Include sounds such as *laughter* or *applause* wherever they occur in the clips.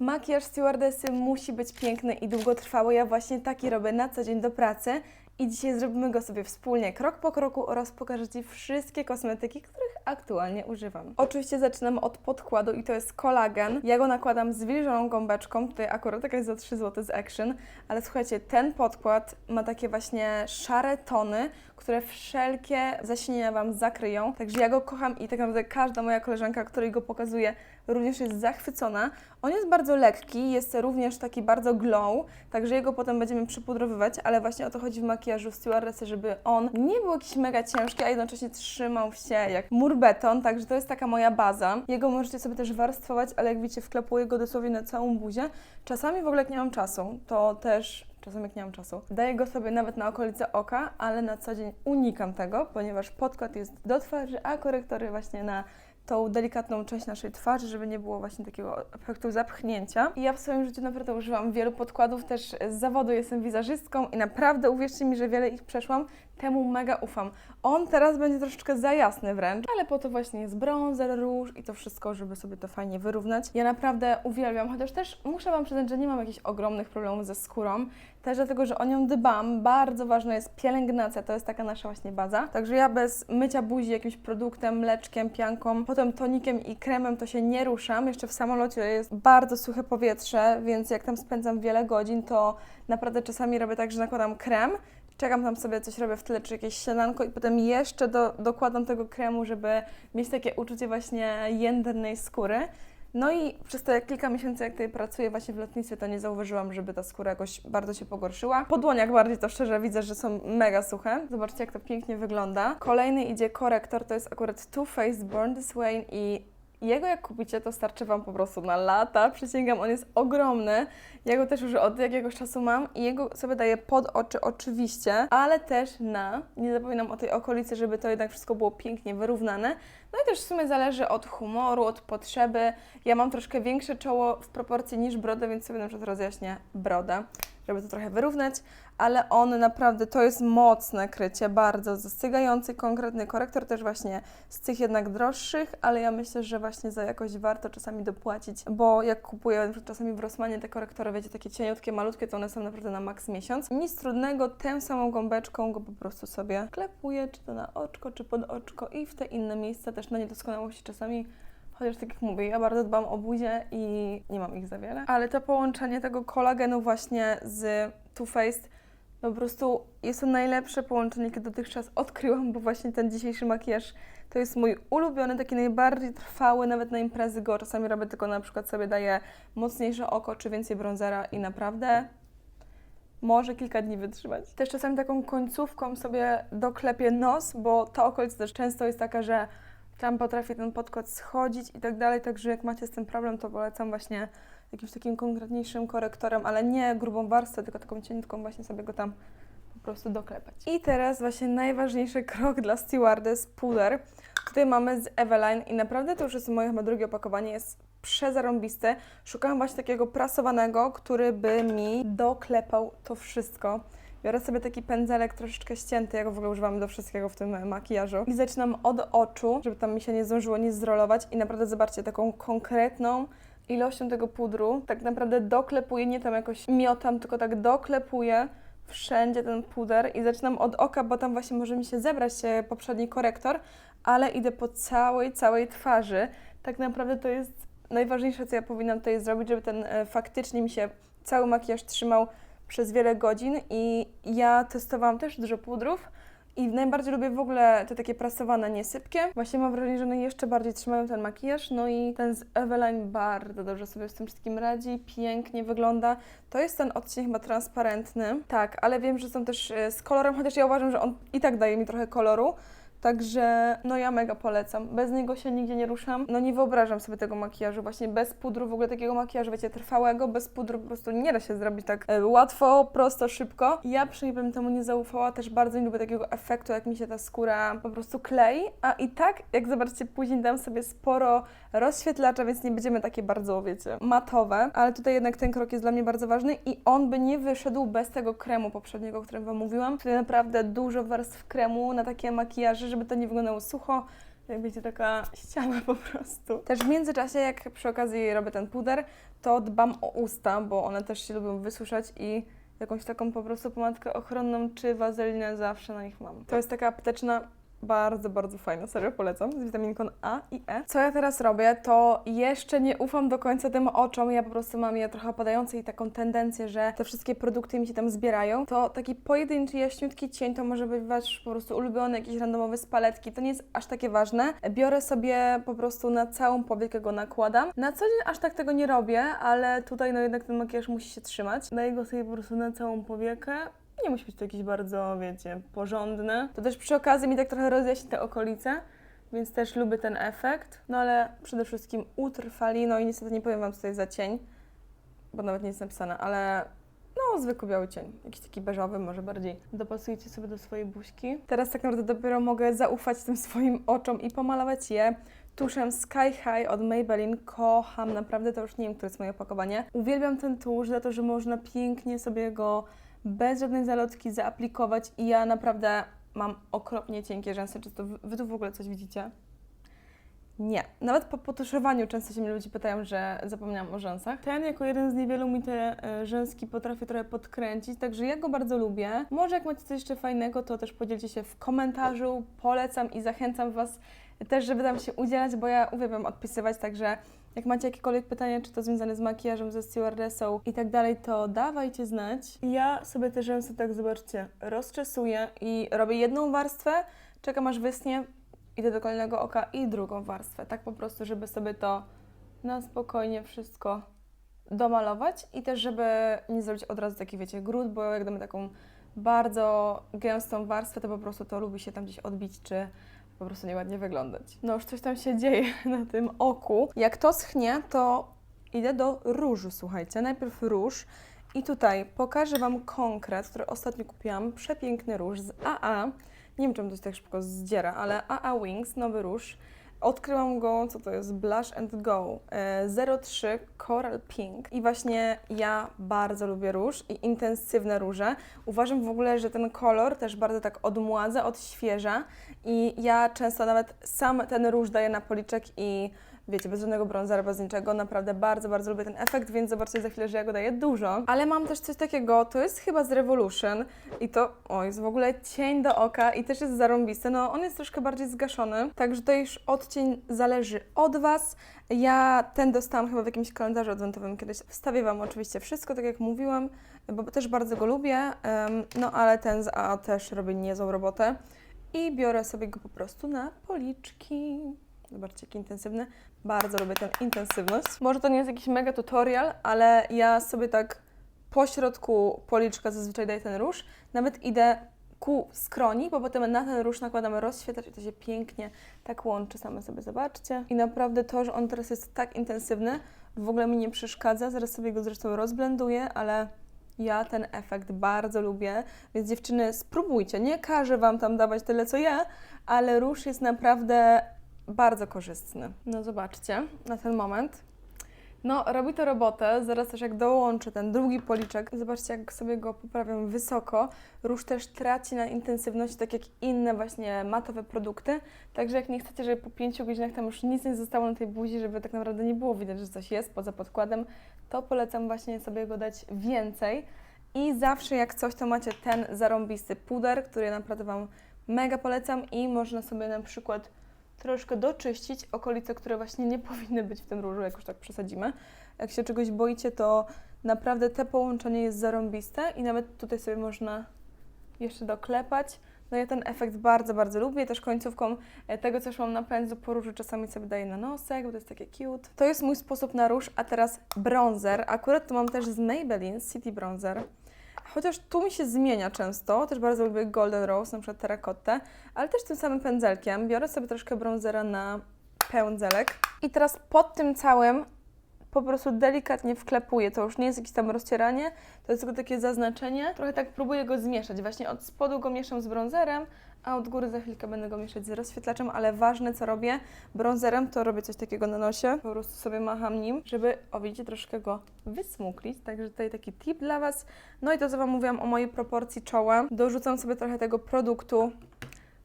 Makijaż stewardessy musi być piękny i długotrwały. Ja właśnie taki robię na co dzień do pracy. I dzisiaj zrobimy go sobie wspólnie, krok po kroku oraz pokażę Ci wszystkie kosmetyki, których aktualnie używam. Oczywiście zaczynam od podkładu i to jest kolagen. Ja go nakładam z wilżoną gąbeczką, tutaj akurat taka jest za 3 zł z Action, ale słuchajcie, ten podkład ma takie właśnie szare tony, które wszelkie zaśnienia Wam zakryją. Także ja go kocham i tak naprawdę każda moja koleżanka, której go pokazuje, również jest zachwycona. On jest bardzo lekki, jest również taki bardzo glow, także jego potem będziemy przypudrowywać, ale właśnie o to chodzi w makijażu stewardessy, żeby on nie był jakiś mega ciężki, a jednocześnie trzymał się jak mur beton, także to jest taka moja baza. Jego możecie sobie też warstwować, ale jak widzicie wklepuję go dosłownie na całą buzię. Czasami w ogóle jak nie mam czasu, to też czasem jak nie mam czasu. Daję go sobie nawet na okolice oka, ale na co dzień unikam tego, ponieważ podkład jest do twarzy, a korektory właśnie na tą delikatną część naszej twarzy, żeby nie było właśnie takiego efektu zapchnięcia. I ja w swoim życiu naprawdę używam wielu podkładów, też z zawodu jestem wizerzystką i naprawdę uwierzcie mi, że wiele ich przeszłam, temu mega ufam. On teraz będzie troszeczkę za jasny wręcz, ale po to właśnie jest bronzer, róż i to wszystko, żeby sobie to fajnie wyrównać. Ja naprawdę uwielbiam, chociaż też muszę Wam przyznać, że nie mam jakichś ogromnych problemów ze skórą, też dlatego, że o nią dbam. Bardzo ważna jest pielęgnacja, to jest taka nasza właśnie baza. Także ja bez mycia buzi jakimś produktem, mleczkiem, pianką, potem tonikiem i kremem to się nie ruszam. Jeszcze w samolocie jest bardzo suche powietrze, więc jak tam spędzam wiele godzin, to naprawdę czasami robię tak, że nakładam krem, czekam tam sobie, coś robię w tyle, czy jakieś śniadanko i potem jeszcze do, dokładam tego kremu, żeby mieć takie uczucie właśnie jędrnej skóry. No i przez te kilka miesięcy, jak tutaj pracuję właśnie w lotnictwie, to nie zauważyłam, żeby ta skóra jakoś bardzo się pogorszyła. Po dłoniach bardziej to szczerze widzę, że są mega suche. Zobaczcie, jak to pięknie wygląda. Kolejny idzie korektor, to jest akurat Too Faced Born This Way i jego jak kupicie, to starczy Wam po prostu na lata. Przysięgam, on jest ogromny. Ja go też już od jakiegoś czasu mam i jego sobie daję pod oczy oczywiście, ale też na, nie zapominam o tej okolicy, żeby to jednak wszystko było pięknie wyrównane. No i też w sumie zależy od humoru, od potrzeby. Ja mam troszkę większe czoło w proporcji niż brodę, więc sobie na przykład rozjaśnię brodę, żeby to trochę wyrównać, ale on naprawdę, to jest mocne krycie, bardzo zastygający, konkretny korektor, też właśnie z tych jednak droższych, ale ja myślę, że właśnie za jakość warto czasami dopłacić, bo jak kupuję czasami w Rossmanie te korektory, wiecie, takie cieniutkie, malutkie, to one są naprawdę na maks miesiąc. Nic trudnego, tę samą gąbeczką go po prostu sobie klepuję, czy to na oczko, czy pod oczko i w te inne miejsca też na niedoskonałości czasami Chociaż tak jak mówię, ja bardzo dbam o buzię i nie mam ich za wiele. Ale to połączenie tego kolagenu właśnie z Too Faced, no po prostu jest to najlepsze połączenie, jakie dotychczas odkryłam, bo właśnie ten dzisiejszy makijaż to jest mój ulubiony, taki najbardziej trwały, nawet na imprezy go czasami robię, tylko na przykład sobie daję mocniejsze oko, czy więcej bronzera i naprawdę może kilka dni wytrzymać. Też czasami taką końcówką sobie doklepię nos, bo ta okolica też często jest taka, że tam potrafi ten podkład schodzić i tak dalej, także jak macie z tym problem, to polecam właśnie jakimś takim konkretniejszym korektorem, ale nie grubą warstwę, tylko taką cieniutką właśnie sobie go tam po prostu doklepać. I teraz właśnie najważniejszy krok dla stewardess, puder. Tutaj mamy z Eveline i naprawdę to już jest moje chyba drugie opakowanie, jest przezarąbiste. Szukałam właśnie takiego prasowanego, który by mi doklepał to wszystko. Biorę sobie taki pędzelek troszeczkę ścięty, ja go w ogóle używam do wszystkiego w tym makijażu. I zaczynam od oczu, żeby tam mi się nie zdążyło nic zrolować i naprawdę zobaczcie, taką konkretną ilością tego pudru tak naprawdę doklepuję, nie tam jakoś miotam, tylko tak doklepuję wszędzie ten puder i zaczynam od oka, bo tam właśnie może mi się zebrać poprzedni korektor, ale idę po całej, całej twarzy. Tak naprawdę to jest najważniejsze, co ja powinnam tutaj zrobić, żeby ten e, faktycznie mi się cały makijaż trzymał przez wiele godzin i ja testowałam też dużo pudrów i najbardziej lubię w ogóle te takie prasowane, niesypkie. Właśnie mam wrażenie, że one jeszcze bardziej trzymają ten makijaż, no i ten z Eveline bardzo dobrze sobie z tym wszystkim radzi, pięknie wygląda. To jest ten odcień chyba transparentny, tak, ale wiem, że są też e, z kolorem, chociaż ja uważam, że on i tak daje mi trochę koloru. Także no ja mega polecam. Bez niego się nigdzie nie ruszam. No nie wyobrażam sobie tego makijażu, właśnie bez pudru, w ogóle takiego makijażu, wiecie, trwałego, bez pudru po prostu nie da się zrobić tak e, łatwo, prosto, szybko. Ja przynajmniej bym temu nie zaufała, też bardzo nie lubię takiego efektu, jak mi się ta skóra po prostu klei, a i tak, jak zobaczycie, później dam sobie sporo rozświetlacza, więc nie będziemy takie bardzo, wiecie, matowe, ale tutaj jednak ten krok jest dla mnie bardzo ważny i on by nie wyszedł bez tego kremu poprzedniego, o którym Wam mówiłam. Tutaj naprawdę dużo warstw kremu na takie makijaże, żeby to nie wyglądało sucho, Jak będzie taka *laughs* ściana po prostu. Też w międzyczasie, jak przy okazji robię ten puder, to dbam o usta, bo one też się lubią wysuszać i jakąś taką po prostu pomadkę ochronną czy wazelinę zawsze na nich mam. To jest taka apteczna bardzo, bardzo fajna, serio polecam, z witaminką A i E. Co ja teraz robię, to jeszcze nie ufam do końca tym oczom, ja po prostu mam je trochę opadające i taką tendencję, że te wszystkie produkty mi się tam zbierają. To taki pojedynczy, jaśniutki cień to może być wasz po prostu ulubiony, jakiś randomowy z paletki, to nie jest aż takie ważne. Biorę sobie po prostu na całą powiekę go nakładam. Na co dzień aż tak tego nie robię, ale tutaj no jednak ten makijaż musi się trzymać. Daję go sobie po prostu na całą powiekę nie musi być to jakieś bardzo, wiecie, porządne. To też przy okazji mi tak trochę rozjaśni te okolice, więc też lubię ten efekt. No ale przede wszystkim utrwali, no i niestety nie powiem Wam tutaj za cień, bo nawet nie jest napisane, ale no zwykły biały cień, jakiś taki beżowy, może bardziej dopasujcie sobie do swojej buźki. Teraz tak naprawdę dopiero mogę zaufać tym swoim oczom i pomalować je tuszem Sky High od Maybelline. Kocham, naprawdę to już nie wiem, które jest moje opakowanie. Uwielbiam ten tusz za to, że można pięknie sobie go bez żadnej zalotki zaaplikować i ja naprawdę mam okropnie cienkie rzęsy. Czy to wy, tu w ogóle coś widzicie? Nie. Nawet po potuszowaniu często się mnie ludzie pytają, że zapomniałam o rzęsach. Ten jako jeden z niewielu mi te e, rzęski potrafi trochę podkręcić, także ja go bardzo lubię. Może jak macie coś jeszcze fajnego, to też podzielcie się w komentarzu. Polecam i zachęcam Was też, żeby tam się udzielać, bo ja uwielbiam odpisywać, także jak macie jakiekolwiek pytania, czy to związane z makijażem, ze stewardessą i tak dalej, to dawajcie znać. Ja sobie te rzęsy tak, zobaczcie, rozczesuję i robię jedną warstwę, czekam aż wysnie, idę do kolejnego oka i drugą warstwę. Tak po prostu, żeby sobie to na spokojnie wszystko domalować i też, żeby nie zrobić od razu taki, wiecie, gród, bo jak damy taką bardzo gęstą warstwę, to po prostu to lubi się tam gdzieś odbić, czy po prostu nieładnie wyglądać. No już coś tam się dzieje *laughs* na tym oku. Jak to schnie, to idę do różu, słuchajcie. Najpierw róż i tutaj pokażę Wam konkret, który ostatnio kupiłam. Przepiękny róż z AA. Nie wiem, czemu to się tak szybko zdziera, ale AA Wings, nowy róż. Odkryłam go, co to jest? Blush and Go e, 03 Coral Pink. I właśnie ja bardzo lubię róż i intensywne róże. Uważam w ogóle, że ten kolor też bardzo tak odmładza, odświeża. I ja często nawet sam ten róż daję na policzek i wiecie, bez żadnego bronzera, bez niczego. Naprawdę bardzo, bardzo lubię ten efekt, więc zobaczcie za chwilę, że ja go daję dużo. Ale mam też coś takiego, to jest chyba z Revolution i to, o, jest w ogóle cień do oka i też jest zarąbisty. No, on jest troszkę bardziej zgaszony, także to już odcień zależy od Was. Ja ten dostałam chyba w jakimś kalendarzu adwentowym kiedyś. Wstawię Wam oczywiście wszystko, tak jak mówiłam, bo też bardzo go lubię, no ale ten z A też robi niezłą robotę. I biorę sobie go po prostu na policzki. Zobaczcie, jaki intensywny. Bardzo lubię tę intensywność. Może to nie jest jakiś mega tutorial, ale ja sobie tak po środku policzka zazwyczaj daję ten róż. Nawet idę ku skroni, bo potem na ten róż nakładamy rozświetlacz i to się pięknie tak łączy. Same sobie zobaczcie. I naprawdę to, że on teraz jest tak intensywny, w ogóle mi nie przeszkadza. Zaraz sobie go zresztą rozblenduję, ale ja ten efekt bardzo lubię, więc dziewczyny spróbujcie. Nie każę Wam tam dawać tyle co ja, ale róż jest naprawdę bardzo korzystny. No zobaczcie, na ten moment. No, robi to robotę. Zaraz też jak dołączę ten drugi policzek, zobaczcie jak sobie go poprawiam wysoko. Róż też traci na intensywności, tak jak inne właśnie matowe produkty. Także jak nie chcecie, żeby po 5 godzinach tam już nic nie zostało na tej buzi, żeby tak naprawdę nie było widać, że coś jest poza podkładem, to polecam właśnie sobie go dać więcej. I zawsze jak coś, to macie ten zarąbisty puder, który naprawdę Wam mega polecam i można sobie na przykład troszkę doczyścić okolice, które właśnie nie *laughs* powinny być w tym różu, jak już tak przesadzimy. Jak się czegoś boicie, to naprawdę te połączenie jest zarąbiste i nawet tutaj sobie można jeszcze doklepać. No ja ten efekt bardzo, bardzo lubię. Też końcówką e, tego, co już mam na pędzu po czasami sobie daję na nosek, bo to jest takie cute. To jest mój sposób na róż, a teraz bronzer. Akurat tu mam też z Maybelline City Bronzer. Chociaż tu mi się zmienia często, też bardzo lubię Golden Rose, na przykład terrakottę, ale też tym samym pędzelkiem. Biorę sobie troszkę bronzera na pędzelek i teraz pod tym całym po prostu delikatnie wklepuję. To już nie jest jakieś tam rozcieranie, to jest tylko takie zaznaczenie. Trochę tak próbuję go zmieszać. Właśnie od spodu go mieszam z bronzerem, a od góry za chwilkę będę go mieszać z rozświetlaczem, ale ważne co robię bronzerem, to robię coś takiego na nosie. Po prostu sobie macham nim, żeby, o widzicie, troszkę go wysmuklić. Także tutaj taki tip dla Was. No i to, co Wam mówiłam o mojej proporcji czoła. Dorzucam sobie trochę tego produktu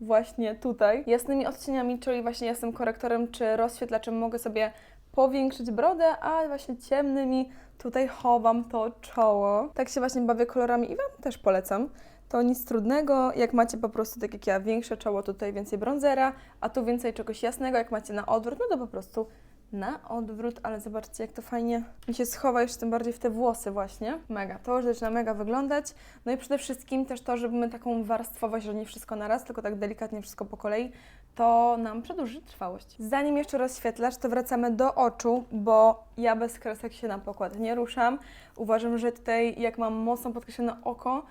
właśnie tutaj jasnymi odcieniami, czyli właśnie jasnym korektorem czy rozświetlaczem mogę sobie powiększyć brodę, a właśnie ciemnymi tutaj chowam to czoło. Tak się właśnie bawię kolorami i Wam też polecam. To nic trudnego, jak macie po prostu tak jak ja, większe czoło, tutaj więcej bronzera, a tu więcej czegoś jasnego, jak macie na odwrót, no to po prostu na odwrót, ale zobaczcie jak to fajnie mi się schowa jeszcze tym bardziej w te włosy właśnie. Mega, to już zaczyna mega wyglądać. No i przede wszystkim też to, żeby taką warstwowość, że nie wszystko naraz, tylko tak delikatnie wszystko po kolei, to nam przedłuży trwałość. Zanim jeszcze rozświetlasz, to wracamy do oczu, bo ja bez kresek się na pokład nie ruszam. Uważam, że tutaj jak mam mocno podkreślone oko,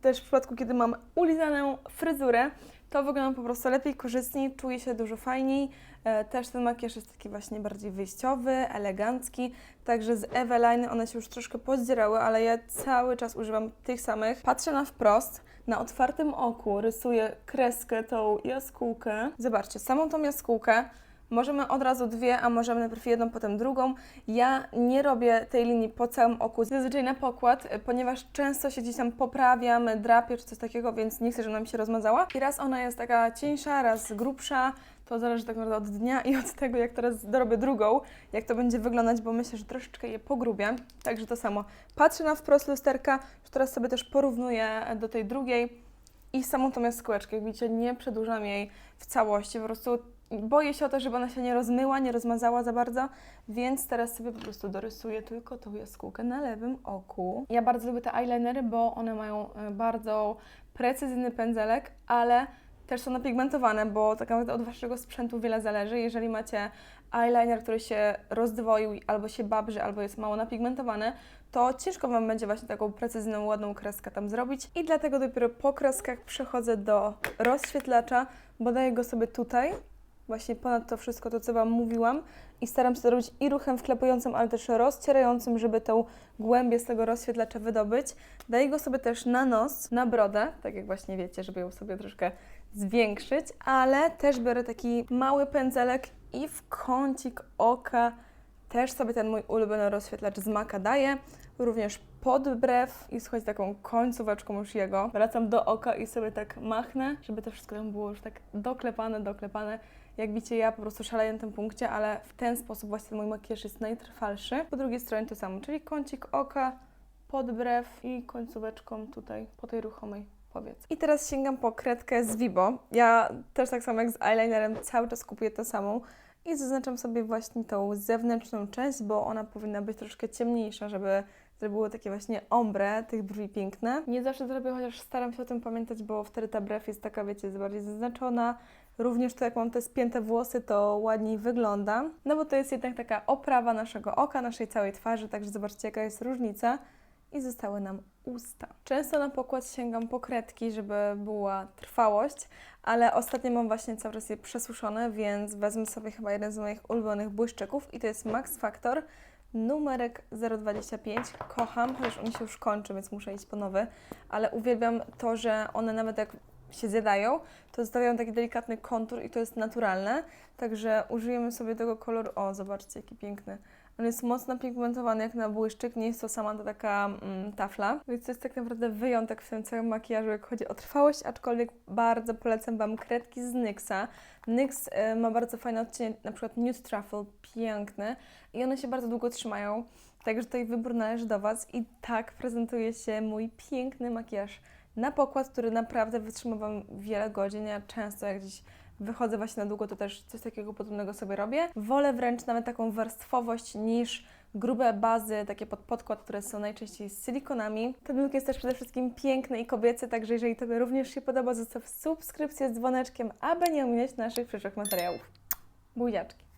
też w przypadku, kiedy mam ulizaną fryzurę, to wygląda po prostu lepiej, korzystniej, czuję się dużo fajniej. E, Też ten makijaż jest taki właśnie bardziej wyjściowy, elegancki. Także z Eveline one się już troszkę pozdzierały, ale ja cały czas używam tych samych. Patrzę na wprost, na otwartym oku rysuję kreskę, tą jaskółkę. Zobaczcie, samą tą jaskółkę Możemy od razu dwie, a możemy najpierw jedną, potem drugą. Ja nie robię tej linii po całym oku, zazwyczaj na pokład, y, ponieważ często się gdzieś tam poprawiam, drapię czy coś takiego, więc nie chcę, żeby nam się rozmazała. I raz ona jest taka cieńsza, raz grubsza, to zależy tak naprawdę od dnia i od tego, jak teraz dorobię drugą, jak to będzie wyglądać, bo myślę, że troszeczkę je pogrubię. Także to samo. Patrzę na wprost lusterka, już teraz sobie też porównuję do tej drugiej i samą tą jaskółeczkę, jak widzicie, nie przedłużam jej w całości, po prostu boję się o to, żeby ona się nie rozmyła, nie rozmazała za bardzo, więc teraz sobie po prostu dorysuję tylko tą jaskółkę na lewym oku. Ja bardzo lubię te eyelinery, bo one mają e, bardzo precyzyjny pędzelek, ale też są napigmentowane, bo tak naprawdę od Waszego sprzętu wiele zależy. Jeżeli macie eyeliner, który się rozdwoił, albo się babrzy, albo jest mało napigmentowany, to ciężko Wam będzie właśnie taką precyzyjną, ładną kreskę tam zrobić. I dlatego dopiero po kreskach przechodzę do rozświetlacza, bo daję go sobie tutaj, właśnie ponad to wszystko, to co Wam mówiłam i staram się to robić i ruchem wklepującym, ale też rozcierającym, żeby tą głębię z tego rozświetlacza wydobyć. Daję go sobie też na nos, na brodę, tak jak właśnie wiecie, żeby ją sobie troszkę zwiększyć, ale też biorę taki mały pędzelek i w kącik oka też sobie ten mój ulubiony rozświetlacz z Maka daję, również pod brew i słuchajcie, taką końcóweczką już jego. Wracam do oka i sobie tak machnę, żeby to wszystko tam było już tak doklepane, doklepane. Jak widzicie, ja po prostu szaleję na tym punkcie, ale w ten sposób właśnie mój makijaż jest najtrwalszy. Po drugiej stronie to samo, czyli kącik oka, pod brew i końcóweczką tutaj po tej ruchomej powiedz. I teraz sięgam po kredkę z Vibo. Ja też tak samo jak z eyelinerem cały czas kupuję tę samą i zaznaczam sobie właśnie tą zewnętrzną część, bo ona powinna być troszkę ciemniejsza, żeby zrobiło takie właśnie ombre tych brwi piękne. Nie zawsze to robię, chociaż staram się o tym pamiętać, bo wtedy ta brew jest taka, wiecie, jest bardziej zaznaczona. Również to, jak mam te spięte włosy, to ładniej wygląda. No bo to jest jednak taka oprawa naszego oka, naszej całej twarzy, także zobaczcie, jaka jest różnica. I zostały nam usta. Często na pokład sięgam po kredki, żeby była trwałość, ale ostatnio mam właśnie cały czas je przesuszone, więc wezmę sobie chyba jeden z moich ulubionych błyszczyków i to jest Max Factor numerek 025. Kocham, chociaż on się już kończy, więc muszę iść po nowy, ale uwielbiam to, że one nawet jak się zjadają, to zostawiają taki delikatny kontur i to jest naturalne, także użyjemy sobie tego koloru. O, zobaczcie, jaki piękny. On jest mocno pigmentowany jak na błyszczyk, nie jest to sama to taka mm, tafla, więc to jest tak naprawdę wyjątek w tym całym makijażu, jak chodzi o trwałość, aczkolwiek bardzo polecam Wam kredki z NYXa. NYX y, ma bardzo fajny odcień, na przykład Nude Truffle, piękny i one się bardzo długo trzymają, także tutaj wybór należy do Was i tak prezentuje się mój piękny makijaż na pokład, który naprawdę wytrzyma Wam wiele godzin. Ja często jak gdzieś wychodzę właśnie na długo, to też coś takiego podobnego sobie robię. Wolę wręcz nawet taką warstwowość niż grube bazy, takie pod podkład, które są najczęściej z silikonami. Ten look jest też przede wszystkim piękny i kobiecy, także jeżeli Tobie również się podoba, zostaw subskrypcję z dzwoneczkiem, aby nie ominąć naszych przyszłych materiałów. Buziaczki!